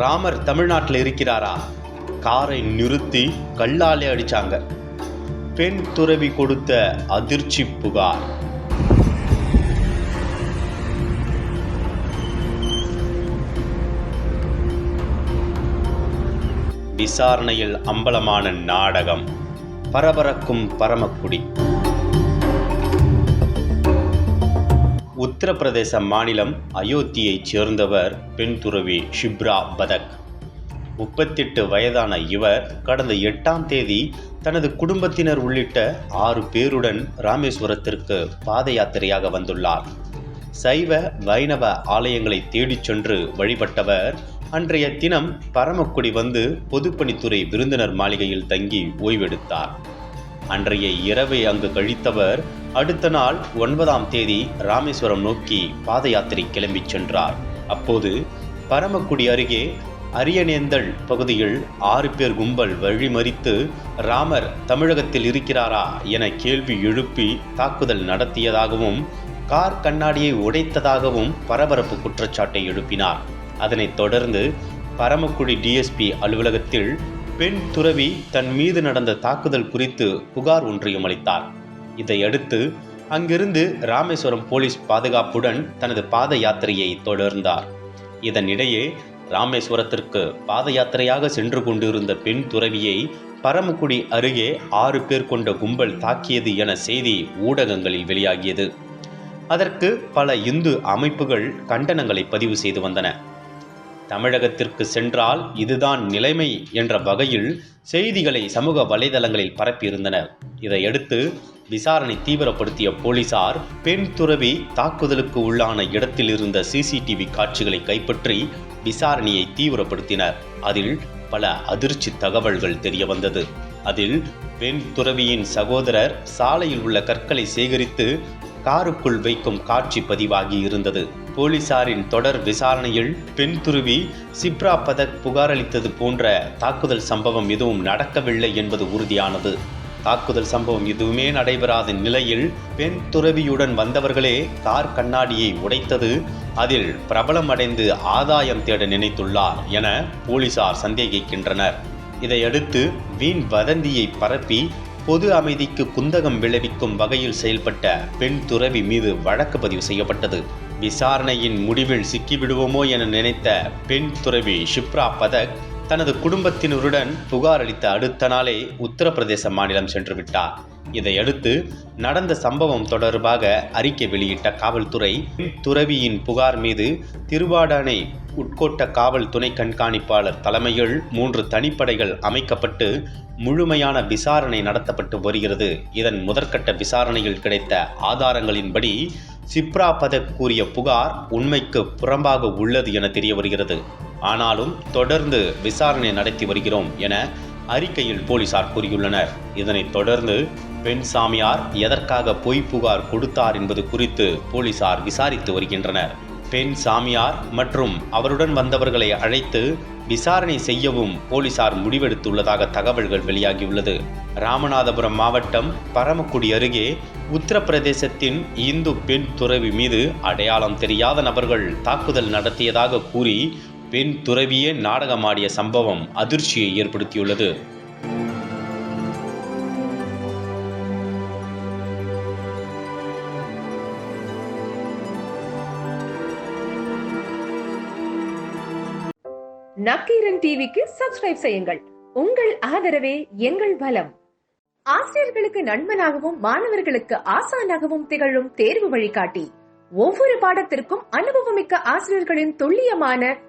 ராமர் தமிழ்நாட்டில் இருக்கிறாரா? காரை நிறுத்தி கல்லாலே அடிச்சாங்க. பெண் துறவி கொடுத்த அதிர்ச்சி புகார். விசாரணையில் அம்பலமான நாடகம். பரபரக்கும் பரமக்குடி. உத்தரப்பிரதேச மாநிலம் அயோத்தியைச் சேர்ந்தவர் பெண் துறவி ஷிப்ரா பதக். முப்பத்தெட்டு வயதான இவர் கடந்த எட்டாம் தேதி தனது குடும்பத்தினர் உள்ளிட்ட ஆறு பேருடன் ராமேஸ்வரத்திற்கு பாத யாத்திரையாக வந்துள்ளார். சைவ வைணவ ஆலயங்களை தேடிச் சென்று வழிபட்டவர் அன்றைய தினம் பரமக்குடி வந்து பொதுப்பணித்துறை விருந்தினர் மாளிகையில் தங்கி ஓய்வெடுத்தார். அன்றைய இரவை அங்கு கழித்தவர் அடுத்த நாள் ஒன்பதாம் தேதி ராமேஸ்வரம் நோக்கி பாத யாத்திரை கிளம்பிச் சென்றார். அப்போது பரமக்குடி அருகே அரியநேந்தல் பகுதியில் ஆறு பேர் கும்பல் வழிமறித்து ராமர் தமிழகத்தில் இருக்கிறாரா? என கேள்வி எழுப்பி தாக்குதல் நடத்தியதாகவும் கார் கண்ணாடியை உடைத்ததாகவும் பரபரப்பு குற்றச்சாட்டை எழுப்பினார். அதனைத் தொடர்ந்து பரமக்குடி டிஎஸ்பி அலுவலகத்தில் பெண் துறவி தன் மீது நடந்த தாக்குதல் குறித்து புகார் ஒன்றையும் அளித்தார். இதையடுத்து அங்கிருந்து ராமேஸ்வரம் போலீஸ் பாதுகாப்புடன் தனது பாத யாத்திரையை தொடர்ந்தார். இதனிடையே ராமேஸ்வரத்திற்கு பாத யாத்திரையாக சென்று கொண்டிருந்த பெண் துறவியை பரமக்குடி அருகே ஆறு பேர் கொண்ட கும்பல் தாக்கியது என செய்தி ஊடகங்களில் வெளியாகியது. அதற்கு பல இந்து அமைப்புகள் கண்டனங்களை பதிவு செய்து வந்தன. தமிழகத்திற்கு சென்றால் இதுதான் நிலைமை என்ற வகையில் செய்திகளை சமூக வலைதளங்களில் பரப்பியிருந்தனர் இதையடுத்து விசாரணை தீவிரப்படுத்திய போலீசார் பெண் துறவி தாக்குதலுக்கு உள்ளான இடத்தில் இருந்த சிசிடிவி காட்சிகளை கைப்பற்றி விசாரணையை தீவிரப்படுத்தினர். அதில் பல அதிர்ச்சி தகவல்கள் தெரிய வந்தது அதில் பெண் துறவியின் சகோதரர் சாலையில் உள்ள கற்களை சேகரித்து காருக்குள் வைக்கும் காட்சி பதிவாகி இருந்தது. போலீசாரின் தொடர் விசாரணையில் பெண் துருவி சிப்ரா பதக் புகாரளித்தது போன்ற தாக்குதல் சம்பவம் எதுவும் நடக்கவில்லை என்பது உறுதியானது. தாக்குதல் சம்பவம் எதுவுமே நடைபெறாத நிலையில் பெண் துறவியுடன் வந்தவர்களே கார் கண்ணாடியை உடைத்தது அதில் பிரபலம் அடைந்து ஆதாயம் தேட நினைத்துள்ளார் என போலீசார் சந்தேகிக்கின்றனர். இதையடுத்து வீண் வதந்தியை பரப்பி பொது அமைதிக்கு குந்தகம் விளைவிக்கும் வகையில் செயல்பட்ட பெண் துறவி மீது வழக்கு பதிவு செய்யப்பட்டது. விசாரணையின் முடிவில் சிக்கிவிடுவோமோ என நினைத்த பெண் துறவி ஷிப்ரா பதக் தனது குடும்பத்தினருடன் புகார் அளித்த அடுத்த நாளே உத்தரப்பிரதேச மாநிலம் சென்று விட்டார். இதையடுத்து நடந்த சம்பவம் தொடர்பாக அறிக்கை வெளியிட்ட காவல்துறை துறவியின் புகார் மீது திருவாடானை உட்கோட்ட காவல் துணை கண்காணிப்பாளர் தலைமையில் மூன்று தனிப்படைகள் அமைக்கப்பட்டு முழுமையான விசாரணை நடத்தப்பட்டு வருகிறது. இதன் முதற்கட்ட விசாரணையில் கிடைத்த ஆதாரங்களின்படி சிப்ரா பதக் கூறிய புகார் உண்மைக்கு புறம்பாக உள்ளது என தெரிய வருகிறது ஆனாலும் தொடர்ந்து விசாரணை நடத்தி வருகிறோம் என அறிக்கையில் போலீசார் கூறியுள்ளனர். இதனைத் தொடர்ந்து பெண் சாமியார் எதற்காக பொய் புகார் கொடுத்தார் என்பது குறித்து போலீசார் விசாரித்து வருகின்றனர். பெண் சாமியார் மற்றும் அவருடன் வந்தவர்களை அழைத்து விசாரணை செய்யவும் போலீசார் முடிவெடுத்துள்ளதாக தகவல்கள் வெளியாகியுள்ளது. ராமநாதபுரம் மாவட்டம் பரமக்குடி அருகே உத்தரப்பிரதேசத்தின் இந்து பெண் துறவி மீது அடையாளம் தெரியாத நபர்கள் தாக்குதல் நடத்தியதாக கூறி பெண் துறவியே நாடகமாடிய சம்பவம் அதிர்ச்சியை ஏற்படுத்தியுள்ளது. நக்கீரன் டிவிக்கு சப்ஸ்கிரைப் செய்யுங்கள். உங்கள் ஆதரவே எங்கள் பலம். ஆசிரியர்களுக்கு நண்பனாகவும் மாணவர்களுக்கு ஆசானாகவும் திகழும் தேர்வு வழிகாட்டி. ஒவ்வொரு பாடத்திற்கும் அனுபவமிக்க ஆசிரியர்களின் துல்லியமான